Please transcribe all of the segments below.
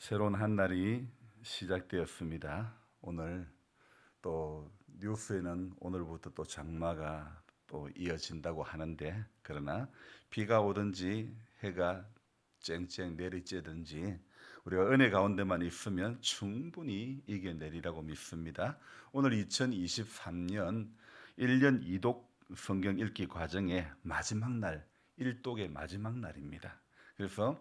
새로운 한 날이 시작되었습니다. 오늘 또 뉴스에는 오늘부터 또 장마가 또 이어진다고 하는데 그러나 비가 오든지 해가 쨍쨍 내리쬐든지 우리가 은혜 가운데만 있으면 충분히 이겨내리라고 믿습니다. 오늘 2023년 1년 2독 성경 읽기 과정의 마지막 날, 1독의 마지막 날입니다. 그래서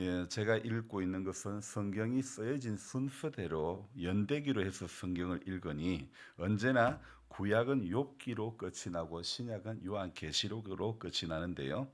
예, 제가 읽고 있는 것은 성경이 쓰여진 순서대로 연대기로 해서 성경을 읽으니 언제나 구약은 욥기로 끝이 나고 신약은 요한계시록으로 끝이 나는데요.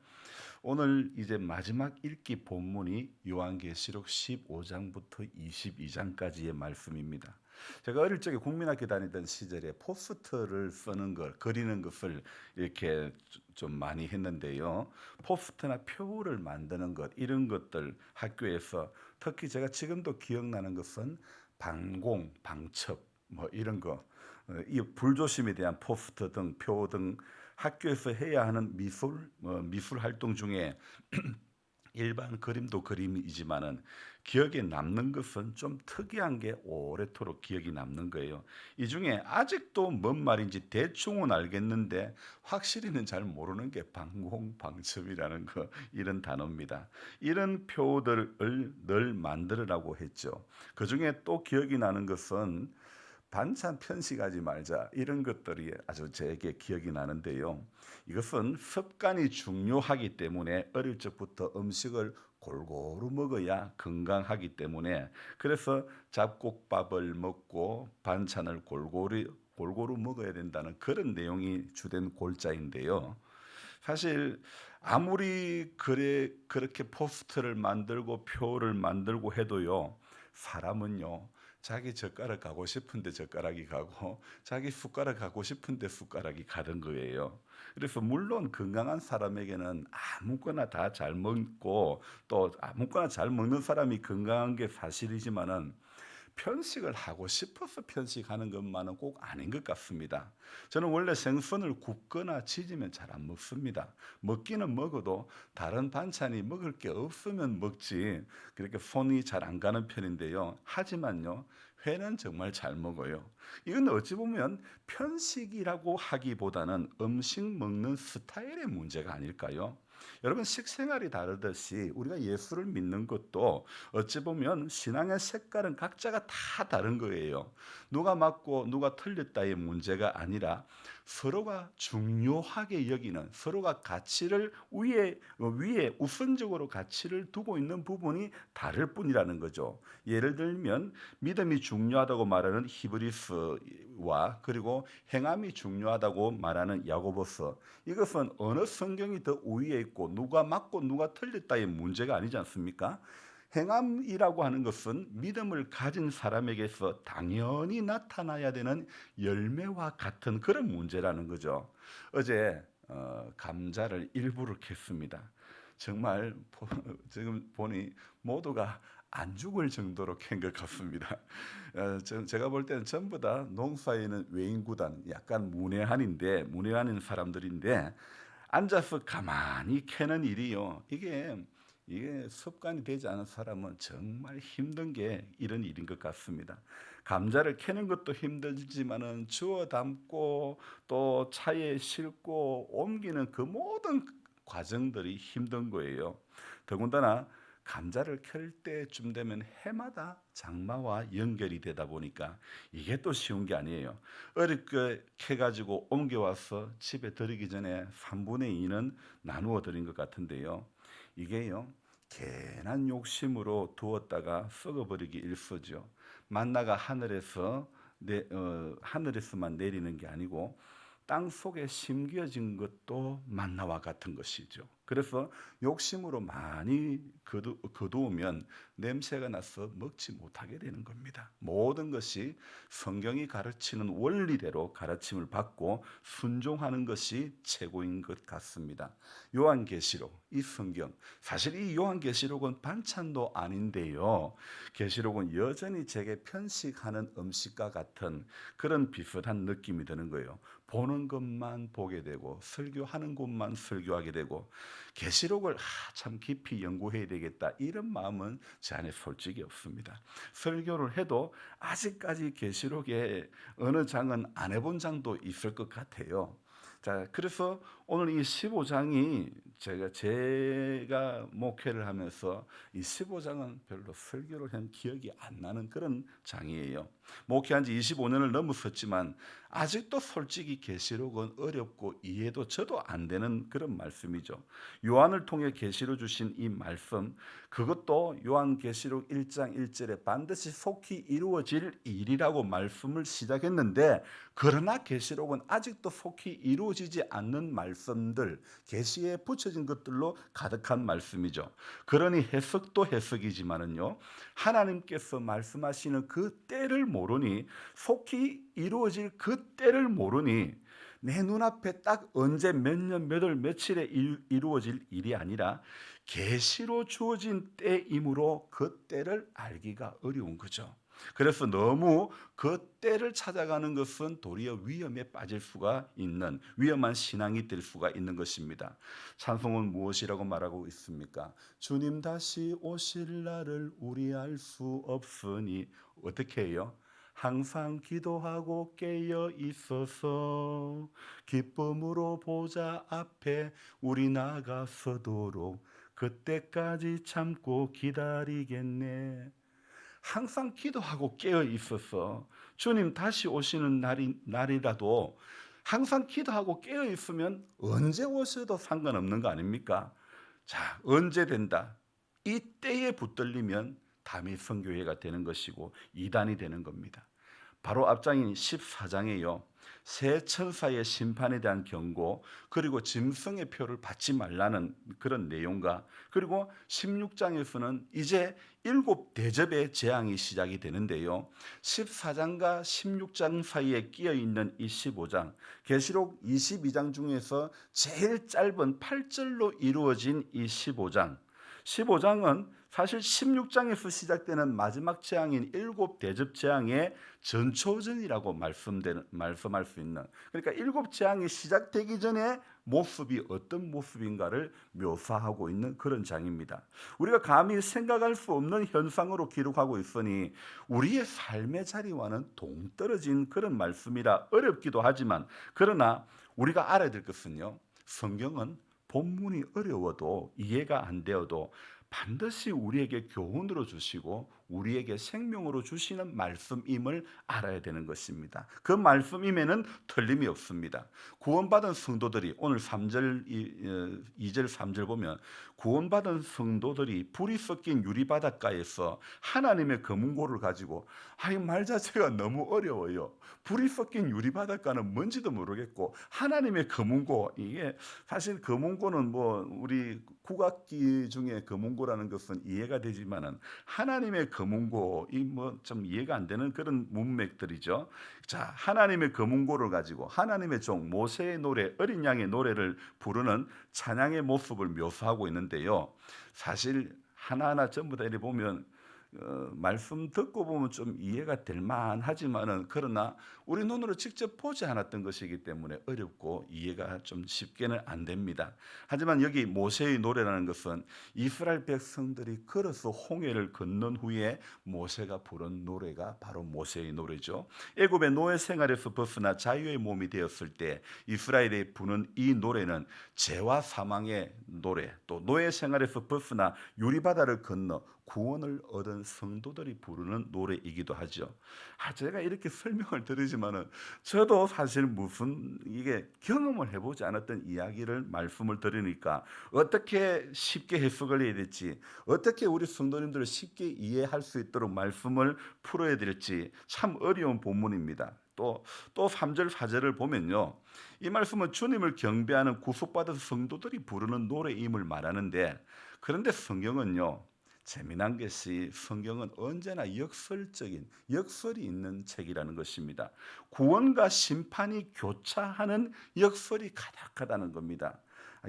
오늘 이제 마지막 읽기 본문이 요한계시록 15장부터 22장까지의 말씀입니다. 제가 어릴 적에 국민학교 다니던 시절에 포스터를 쓰는 걸 그리는 것을 이렇게 좀 많이 했는데요. 포스터나 표를 만드는 것 이런 것들 학교에서 특히 제가 지금도 기억나는 것은 방공, 방첩 뭐 이런 거, 어, 이 불조심에 대한 포스터 등표 등 학교에서 해야 하는 미술 어, 미술 활동 중에 일반 그림도 그림이지만은 기억에 남는 것은 좀 특이한 게 오래도록 기억이 남는 거예요. 이 중에 아직도 뭔 말인지 대충은 알겠는데 확실히는 잘 모르는 게 방공방첩이라는 거 이런 단어입니다. 이런 표들을 늘 만들으라고 했죠. 그 중에 또 기억이 나는 것은 반찬 편식하지 말자 이런 것들이 아주 제게 기억이 나는데요. 이것은 습관이 중요하기 때문에 어릴 적부터 음식을 골고루 먹어야 건강하기 때문에 그래서 잡곡밥을 먹고 반찬을 골고루 골고루 먹어야 된다는 그런 내용이 주된 골자인데요. 사실 아무리 그래 그렇게 포스터를 만들고 표를 만들고 해도요. 사람은요. 자기 젓가락 가고 싶은데 젓가락이 가고 자기 숟가락 가고 싶은데 숟가락이 가는 거예요. 그래서 물론 건강한 사람에게는 아무거나 다 잘 먹고 또 아무거나 잘 먹는 사람이 건강한 게 사실이지만은 편식을 하고 싶어서 편식하는 것만은 꼭 아닌 것 같습니다. 저는 원래 생선을 굽거나 지지면 잘 안 먹습니다. 먹기는 먹어도 다른 반찬이 먹을 게 없으면 먹지 그렇게 손이 잘 안 가는 편인데요. 하지만요. 회는 정말 잘 먹어요. 이건 어찌 보면 편식이라고 하기보다는 음식 먹는 스타일의 문제가 아닐까요? 여러분 식생활이 다르듯이 우리가 예수를 믿는 것도 어찌 보면 신앙의 색깔은 각자가 다 다른 거예요. 누가 맞고 누가 틀렸다의 문제가 아니라 서로가 중요하게 여기는 서로가 가치를 위에 위에 우선적으로 가치를 두고 있는 부분이 다를 뿐이라는 거죠. 예를 들면 믿음이 중요하다고 말하는 히브리스 와 그리고 행함이 중요하다고 말하는 야고보서 이것은 어느 성경이 더 우위에 있고 누가 맞고 누가 틀렸다의 문제가 아니지 않습니까? 행함이라고 하는 것은 믿음을 가진 사람에게서 당연히 나타나야 되는 열매와 같은 그런 문제라는 거죠. 어제 어, 감자를 일부를 캤습니다. 정말 보, 지금 보니 모두가 안 죽을 정도로 캔것 같습니다. 어, 저, 제가 볼 때는 전부 다 농사에 는 외인구단, 약간 문외한인데 문외한인 사람들인데 앉아서 가만히 캐는 일이요. 이게 이게 습관이 되지 않은 사람은 정말 힘든 게 이런 일인 것 같습니다. 감자를 캐는 것도 힘들지만은 주워 담고 또 차에 싣고 옮기는 그 모든 과정들이 힘든 거예요. 더군다나 감자를 캘 때쯤 되면 해마다 장마와 연결이 되다 보니까 이게 또 쉬운 게 아니에요. 어렵게 캐가지고 옮겨와서 집에 들이기 전에 3분의 2는 나누어 드린 것 같은데요. 이게요. 괜한 욕심으로 두었다가 썩어버리기 일쑤죠. 만나가 하늘에서 내, 어, 하늘에서만 내리는 게 아니고 땅 속에 심겨진 것도 만나와 같은 것이죠. 그래서 욕심으로 많이 거두, 거두면 냄새가 나서 먹지 못하게 되는 겁니다. 모든 것이 성경이 가르치는 원리대로 가르침을 받고 순종하는 것이 최고인 것 같습니다. 요한계시록, 이 성경. 사실 이 요한계시록은 반찬도 아닌데요. 계시록은 여전히 제게 편식하는 음식과 같은 그런 비슷한 느낌이 드는 거예요. 보는 것만 보게 되고 설교하는 곳만 설교하게 되고 계시록을 아, 참 깊이 연구해야 되겠다 이런 마음은 제 안에 솔직히 없습니다. 설교를 해도 아직까지 계시록에 어느 장은 안 해본 장도 있을 것 같아요. 자, 그래서 오늘 이 15장이 제가 제가 목회를 하면서 이 15장은 별로 설교를 한 기억이 안 나는 그런 장이에요. 목회한 지 25년을 넘었었지만 아직도 솔직히 계시록은 어렵고 이해도 저도 안 되는 그런 말씀이죠. 요한을 통해 계시로 주신 이 말씀 그것도 요한 계시록 1장 1절에 반드시 속히 이루어질 일이라고 말씀을 시작했는데 그러나 계시록은 아직도 속히 이루어지지 않는 말 씀들 계시에 붙여진 것들로 가득한 말씀이죠. 그러니 해석도 해석이지만은요. 하나님께서 말씀하시는 그 때를 모르니 속히 이루어질 그 때를 모르니 내 눈앞에 딱 언제 몇 년 몇 월 며칠에 이루어질 일이 아니라 계시로 주어진 때이므로 그 때를 알기가 어려운 거죠. 그래서 너무 그 때를 찾아가는 것은 도리어 위험에 빠질 수가 있는 위험한 신앙이 될 수가 있는 것입니다. 찬송은 무엇이라고 말하고 있습니까? 주님 다시 오실 날을 우리 알 수 없으니 어떻게 해요? 항상 기도하고 깨어 있어서 기쁨으로 보좌 앞에 우리 나가 서도록 그때까지 참고 기다리겠네. 항상 기도하고 깨어 있어서 주님 다시 오시는 날이, 날이라도 항상 기도하고 깨어 있으면 언제 오셔도 상관없는 거 아닙니까? 자, 언제 된다. 이 때에 붙들리면 담이 성교회가 되는 것이고 이단이 되는 겁니다. 바로 앞장인 14장에요. 새 천사의 심판에 대한 경고 그리고 짐승의 표를 받지 말라는 그런 내용과 그리고 16장에서는 이제 일곱 대접의 재앙이 시작이 되는데요. 14장과 16장 사이에 끼어 있는 이 15장 계시록 22장 중에서 제일 짧은 8절로 이루어진 이 15장 15장은 사실 16장에서 시작되는 마지막 재앙인 일곱 대접 재앙의 전초전이라고 말씀되는, 말씀할 수 있는 그러니까 일곱 재앙이 시작되기 전에 모습이 어떤 모습인가를 묘사하고 있는 그런 장입니다. 우리가 감히 생각할 수 없는 현상으로 기록하고 있으니 우리의 삶의 자리와는 동떨어진 그런 말씀이라 어렵기도 하지만 그러나 우리가 알아야 될 것은요. 성경은 본문이 어려워도 이해가 안 되어도 반드시 우리에게 교훈으로 주시고 우리에게 생명으로 주시는 말씀임을 알아야 되는 것입니다. 그 말씀임에는 틀림이 없습니다. 구원받은 성도들이 오늘 3절 2절 3절 보면 구원받은 성도들이 불이 섞인 유리 바닷가에서 하나님의 검은고를 가지고 아이 말 자체가 너무 어려워요. 불이 섞인 유리 바닷가는 뭔지도 모르겠고 하나님의 검은고 이게 사실 검은고는 뭐 우리 국악기 중에 검은고라는 것은 이해가 되지만은 하나님의 검은고 이 뭐 좀 이해가 안 되는 그런 문맥들이죠. 자, 하나님의 검은고를 가지고 하나님의 종 모세의 노래 어린 양의 노래를 부르는 찬양의 모습을 묘사하고 있는데요. 사실 하나하나 전부 다 이렇게 보면 어, 말씀 듣고 보면 좀 이해가 될 만하지만은 그러나 우리 눈으로 직접 보지 않았던 것이기 때문에 어렵고 이해가 좀 쉽게는 안 됩니다. 하지만 여기 모세의 노래라는 것은 이스라엘 백성들이 걸어서 홍해를 건넌 후에 모세가 부른 노래가 바로 모세의 노래죠. 애굽의 노예 생활에서 벗어나 자유의 몸이 되었을 때 이스라엘이 부는 이 노래는 죄와 사망의 노래, 또 노예 생활에서 벗어나 유리바다를 건너 구원을 얻은 성도들이 부르는 노래이기도 하죠. 아, 제가 이렇게 설명을 드리지만은 저도 사실 무슨 이게 경험을 해보지 않았던 이야기를 말씀을 드리니까 어떻게 쉽게 해석을 해야 될지, 어떻게 우리 성도님들을 쉽게 이해할 수 있도록 말씀을 풀어야 될지 참 어려운 본문입니다. 또, 또 3절, 4절을 보면요. 이 말씀은 주님을 경배하는 구속받은 성도들이 부르는 노래임을 말하는데, 그런데 성경은요, 재미난 것이 성경은 언제나 역설적인 역설이 있는 책이라는 것입니다. 구원과 심판이 교차하는 역설이 가득하다는 겁니다.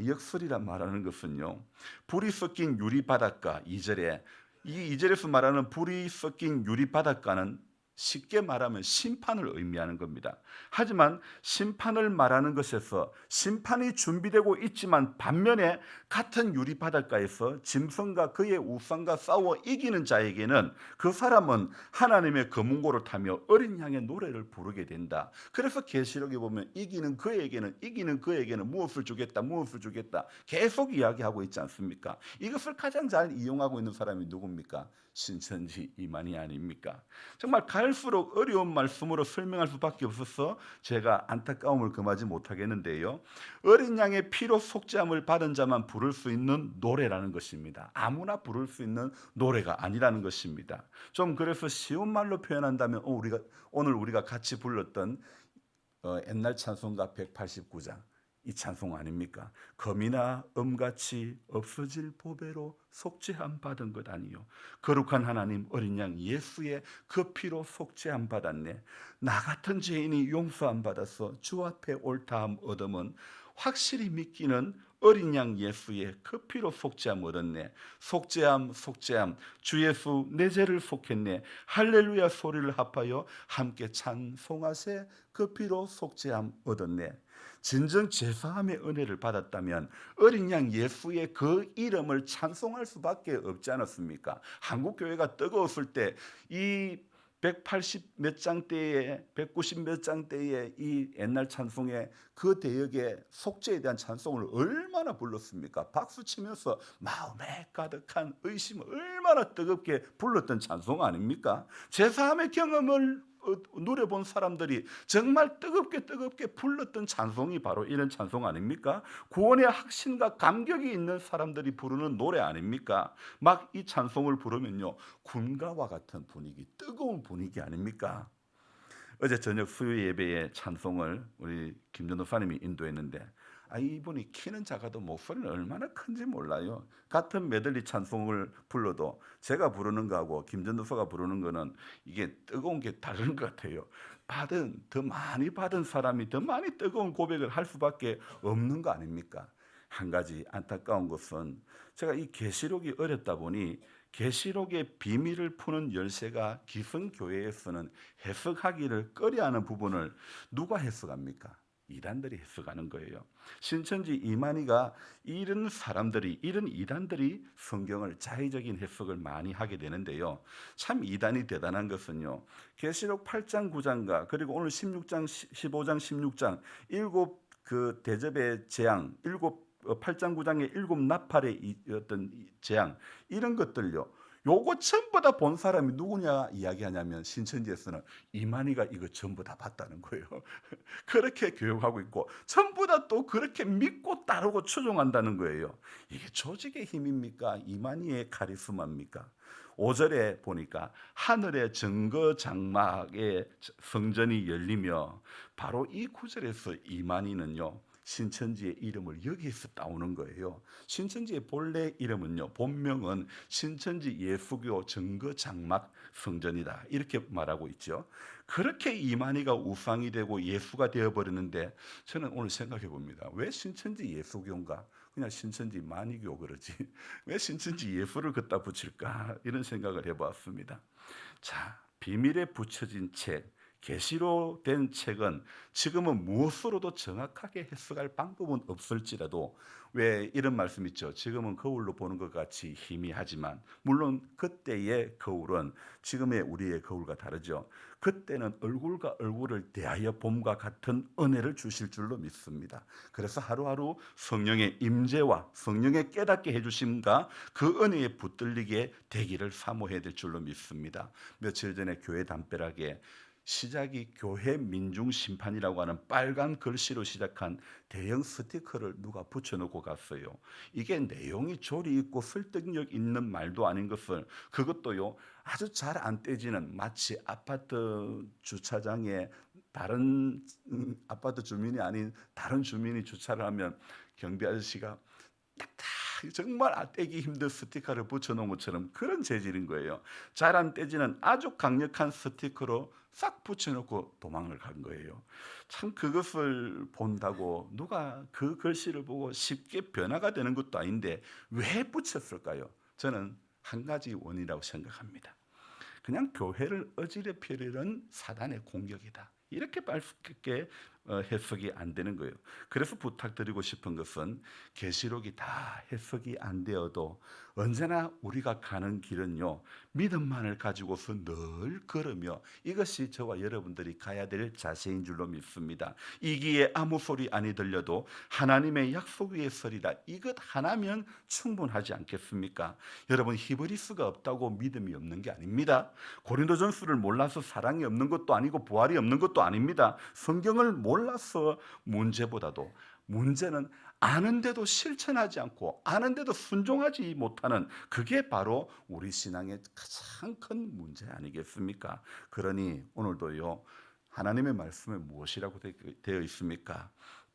역설이라 말하는 것은요. 불이 섞인 유리 바닷가 2절에 이 2절에서 말하는 불이 섞인 유리 바닷가는 쉽게 말하면 심판을 의미하는 겁니다. 하지만 심판을 말하는 것에서 심판이 준비되고 있지만 반면에 같은 유리 바닷가에서 짐승과 그의 우상과 싸워 이기는 자에게는 그 사람은 하나님의 검은고를 타며 어린 양의 노래를 부르게 된다. 그래서 계시록에 보면 이기는 그에게는 이기는 그에게는 무엇을 주겠다 무엇을 주겠다 계속 이야기하고 있지 않습니까? 이것을 가장 잘 이용하고 있는 사람이 누굽니까? 신천지 이만희 아닙니까? 정말 갈 수록 어려운 말씀으로 설명할 수밖에 없어서 제가 안타까움을 금하지 못하겠는데요. 어린 양의 피로 속죄함을 받은 자만 부를 수 있는 노래라는 것입니다. 아무나 부를 수 있는 노래가 아니라는 것입니다. 좀 그래서 쉬운 말로 표현한다면 어, 우리가 오늘 우리가 같이 불렀던 어, 옛날 찬송가 189장 이 찬송 아닙니까? 검이나 음같이 없어질 보배로 속죄함 받은 것 아니요. 거룩한 하나님 어린 양 예수의 그 피로 속죄함 받았네. 나 같은 죄인이 용서함 받아서 주 앞에 옳다함 얻음은 확실히 믿기는 어린 양 예수의 그 피로 속죄함 얻었네. 속죄함 속죄함 주 예수 내 죄를 속했네. 할렐루야 소리를 합하여 함께 찬송하세 그 피로 속죄함 얻었네. 진정 제사함의 은혜를 받았다면 어린 양 예수의 그 이름을 찬송할 수밖에 없지 않았습니까? 한국 교회가 뜨거웠을 때 이 180몇 장대에 190몇 장대에 이 옛날 찬송의 그 대역의 속죄에 대한 찬송을 얼마나 불렀습니까? 박수 치면서 마음에 가득한 의심을 얼마나 뜨겁게 불렀던 찬송 아닙니까? 제사함의 경험을 어, 누려본 사람들이 정말 뜨겁게 뜨겁게 불렀던 찬송이 바로 이런 찬송 아닙니까? 구원의 확신과 감격이 있는 사람들이 부르는 노래 아닙니까? 막 이 찬송을 부르면요 군가와 같은 분위기, 뜨거운 분위기 아닙니까? 어제 저녁 수요 예배에 찬송을 우리 김전도 사님이 인도했는데 아, 이분이 키는 작아도 목소리는 얼마나 큰지 몰라요. 같은 메들리 찬송을 불러도 제가 부르는 거하고 김전도서가 부르는 거는 이게 뜨거운 게 다른 것 같아요. 받은 더 많이 받은 사람이 더 많이 뜨거운 고백을 할 수밖에 없는 거 아닙니까? 한 가지 안타까운 것은 제가 이 계시록이 어렵다 보니 계시록의 비밀을 푸는 열쇠가 기성 교회에서는 해석하기를 꺼려하는 부분을 누가 해석합니까? 이단들이 해석하는 거예요. 신천지 이만희가 이런 사람들이 이런 이단들이 성경을 자의적인 해석을 많이 하게 되는데요. 참 이단이 대단한 것은요. 계시록 8장 9장과 그리고 오늘 16장 15장 16장 일곱 그 대접의 재앙 일곱 8장 9장의 일곱 나팔의 이- 어떤 이 재앙 이런 것들요. 요거 전부 다 본 사람이 누구냐 이야기하냐면 신천지에서는 이만희가 이거 전부 다 봤다는 거예요. 그렇게 교육하고 있고 전부 다 또 그렇게 믿고 따르고 추종한다는 거예요. 이게 조직의 힘입니까? 이만희의 카리스마입니까? 5절에 보니까 하늘의 증거 장막의 성전이 열리며 바로 이 구절에서 이만희는요. 신천지의 이름을 여기에서 따오는 거예요. 신천지의 본래 이름은요. 본명은 신천지 예수교 증거 장막 성전이다. 이렇게 말하고 있죠. 그렇게 이만희가 우상이 되고 예수가 되어 버렸는데 저는 오늘 생각해 봅니다. 왜 신천지 예수교인가? 그냥 신천지 만이교 그러지. 왜 신천지 예수를 갖다 붙일까? 이런 생각을 해 보았습니다. 자, 비밀에 붙여진 책 계시로 된 책은 지금은 무엇으로도 정확하게 해석할 방법은 없을지라도 왜 이런 말씀 있죠. 지금은 거울로 보는 것 같이 희미하지만 물론 그때의 거울은 지금의 우리의 거울과 다르죠. 그때는 얼굴과 얼굴을 대하여 봄과 같은 은혜를 주실 줄로 믿습니다. 그래서 하루하루 성령의 임재와 성령의 깨닫게 해 주심과 그 은혜에 붙들리게 되기를 사모해야 될 줄로 믿습니다. 며칠 전에 교회 담벼락에 시작이 교회 민중 심판이라고 하는 빨간 글씨로 시작한 대형 스티커를 누가 붙여놓고 갔어요. 이게 내용이 조리 있고 설득력 있는 말도 아닌 것을 그것도요 아주 잘 안 떼지는 마치 아파트 주차장에 다른 음, 아파트 주민이 아닌 다른 주민이 주차를 하면 경비 아저씨가 딱딱 정말 아, 떼기 힘든 스티커를 붙여놓은 것처럼 그런 재질인 거예요. 잘 안 떼지는 아주 강력한 스티커로 싹 붙여놓고 도망을 간 거예요. 참 그것을 본다고 누가 그 글씨를 보고 쉽게 변화가 되는 것도 아닌데 왜 붙였을까요? 저는 한 가지 원이라고 생각합니다. 그냥 교회를 어지럽히려는 사단의 공격이다. 이렇게 밝게 어, 해석이 안 되는 거예요. 그래서 부탁드리고 싶은 것은 계시록이 다 해석이 안 되어도 언제나 우리가 가는 길은요 믿음만을 가지고서 늘 걸으며 이것이 저와 여러분들이 가야 될 자세인 줄로 믿습니다. 이 기에 아무 소리 아니 들려도 하나님의 약속 위에 서리라 이것 하나면 충분하지 않겠습니까? 여러분 히브리스가 없다고 믿음이 없는 게 아닙니다. 고린도전서를 몰라서 사랑이 없는 것도 아니고 부활이 없는 것도 아닙니다. 성경을 몰라서 문제보다도 문제는 아는데도 실천하지 않고 아는데도 순종하지 못하는 그게 바로 우리 신앙의 가장 큰 문제 아니겠습니까? 그러니 오늘도요 하나님의 말씀에 무엇이라고 되- 되어 있습니까?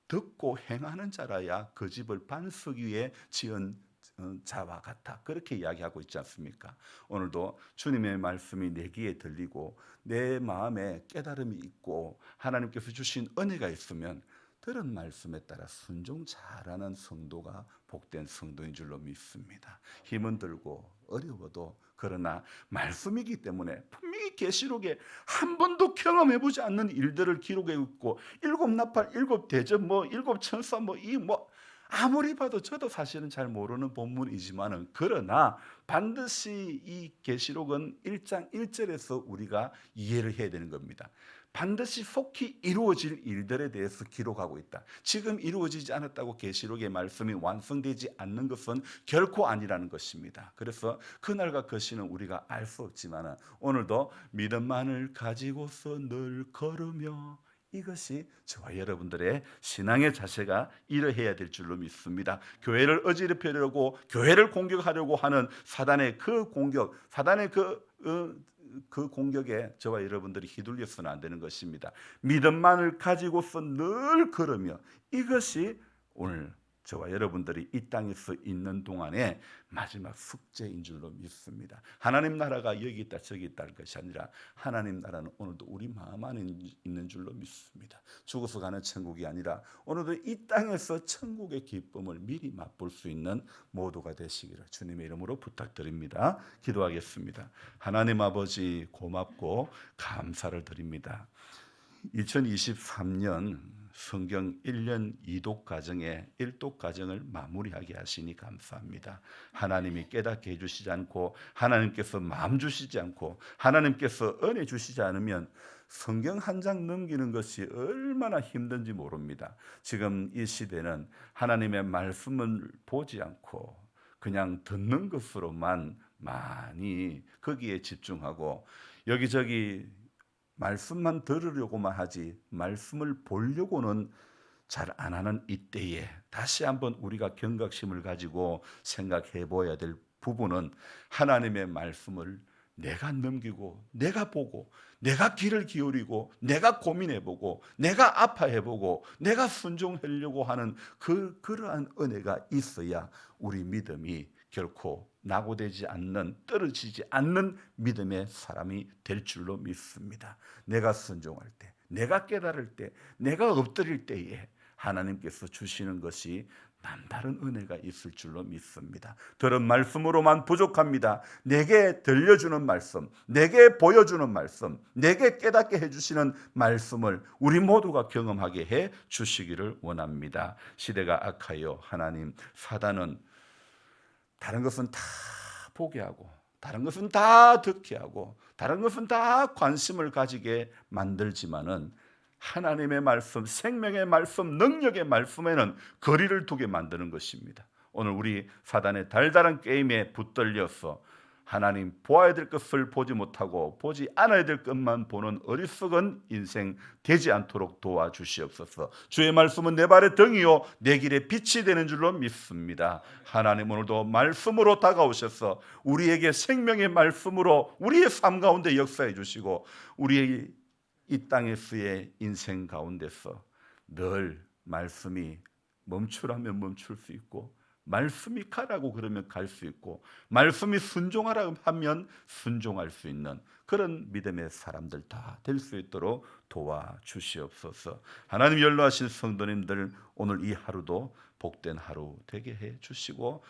듣고 행하는 자라야 그 집을 반석 위에 지은 어, 자와 같아 그렇게 이야기하고 있지 않습니까? 오늘도 주님의 말씀이 내 귀에 들리고 내 마음에 깨달음이 있고 하나님께서 주신 은혜가 있으면 들은 말씀에 따라 순종 잘하는 성도가 복된 성도인 줄로 믿습니다. 힘은 들고 어려워도 그러나 말씀이기 때문에 분명히 계시록에 한 번도 경험해 보지 않는 일들을 기록해 있고 일곱 나팔, 일곱 대접, 뭐 일곱 천사, 뭐 이 뭐 아무리 봐도 저도 사실은 잘 모르는 본문이지만은 그러나 반드시 이 계시록은 1장 1절에서 우리가 이해를 해야 되는 겁니다. 반드시 속히 이루어질 일들에 대해서 기록하고 있다. 지금 이루어지지 않았다고 계시록의 말씀이 완성되지 않는 것은 결코 아니라는 것입니다. 그래서 그날과 그 시는 우리가 알 수 없지만 오늘도 믿음만을 가지고서 늘 걸으며 이것이 저와 여러분들의 신앙의 자세가 이러해야 될 줄로 믿습니다. 교회를 어지럽히려고 교회를 공격하려고 하는 사단의 그 공격, 사단의 그 어, 그 공격에 저와 여러분들이 휘둘려서는 안 되는 것입니다. 믿음만을 가지고서 늘 걸으며 이것이 오늘 저와 여러분들이 이 땅에서 있는 동안에 마지막 숙제인 줄로 믿습니다. 하나님 나라가 여기 있다 저기 있다는 것이 아니라 하나님 나라는 오늘도 우리 마음 안에 있는 줄로 믿습니다. 죽어서 가는 천국이 아니라 오늘도 이 땅에서 천국의 기쁨을 미리 맛볼 수 있는 모두가 되시기를 주님의 이름으로 부탁드립니다. 기도하겠습니다. 하나님 아버지 고맙고 감사를 드립니다. 2023년 성경 1년 2독 과정에 1독 과정을 마무리하게 하시니 감사합니다. 하나님이 깨닫게 해주시지 않고 하나님께서 마음 주시지 않고 하나님께서 은혜 주시지 않으면 성경 한 장 넘기는 것이 얼마나 힘든지 모릅니다. 지금 이 시대는 하나님의 말씀을 보지 않고 그냥 듣는 것으로만 많이 거기에 집중하고 여기저기 말씀만 들으려고만 하지 말씀을 보려고는 잘 안 하는 이때에 다시 한번 우리가 경각심을 가지고 생각해 보아야 될 부분은 하나님의 말씀을 내가 넘기고 내가 보고 내가 귀를 기울이고 내가 고민해 보고 내가 아파해 보고 내가 순종하려고 하는 그 그러한 은혜가 있어야 우리 믿음이 결코 낙오되지 않는 떨어지지 않는 믿음의 사람이 될 줄로 믿습니다. 내가 순종할 때, 내가 깨달을 때, 내가 엎드릴 때에 하나님께서 주시는 것이 남다른 은혜가 있을 줄로 믿습니다. 들은 말씀으로만 부족합니다. 내게 들려주는 말씀, 내게 보여주는 말씀, 내게 깨닫게 해주시는 말씀을 우리 모두가 경험하게 해 주시기를 원합니다. 시대가 악하여 하나님 사단은 다른 것은 다 포기하고 다른 것은 다 듣게 하고 다른 것은 다 관심을 가지게 만들지만은 하나님의 말씀, 생명의 말씀, 능력의 말씀에는 거리를 두게 만드는 것입니다. 오늘 우리 사단의 달달한 게임에 붙들려서 하나님 보아야 될 것을 보지 못하고 보지 않아야 될 것만 보는 어리석은 인생 되지 않도록 도와주시옵소서. 주의 말씀은 내 발의 등이요 내 길에 빛이 되는 줄로 믿습니다. 하나님 오늘도 말씀으로 다가오셔서 우리에게 생명의 말씀으로 우리의 삶 가운데 역사해 주시고 우리의 이 땅에서의 인생 가운데서 늘 말씀이 멈추라면 멈출 수 있고 말씀이 가라고 그러면 갈 수 있고 말씀이 순종하라 하면 순종할 수 있는 그런 믿음의 사람들 다 될 수 있도록 도와주시옵소서. 하나님 연로하신 성도님들 오늘 이 하루도 복된 하루 되게 해 주시고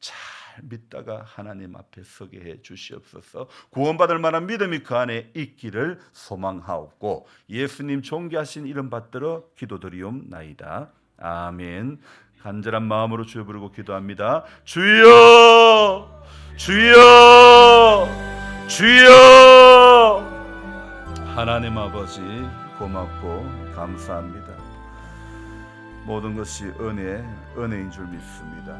잘 믿다가 하나님 앞에 서게 해 주시옵소서. 구원받을 만한 믿음이 그 안에 있기를 소망하옵고 예수님 존귀하신 이름 받들어 기도드리옵나이다. 아멘. 간절한 마음으로 주여 부르고 기도합니다. 주여! 주여! 주여! 하나님 아버지 고맙고 감사합니다. 모든 것이 은혜, 은혜인 줄 믿습니다.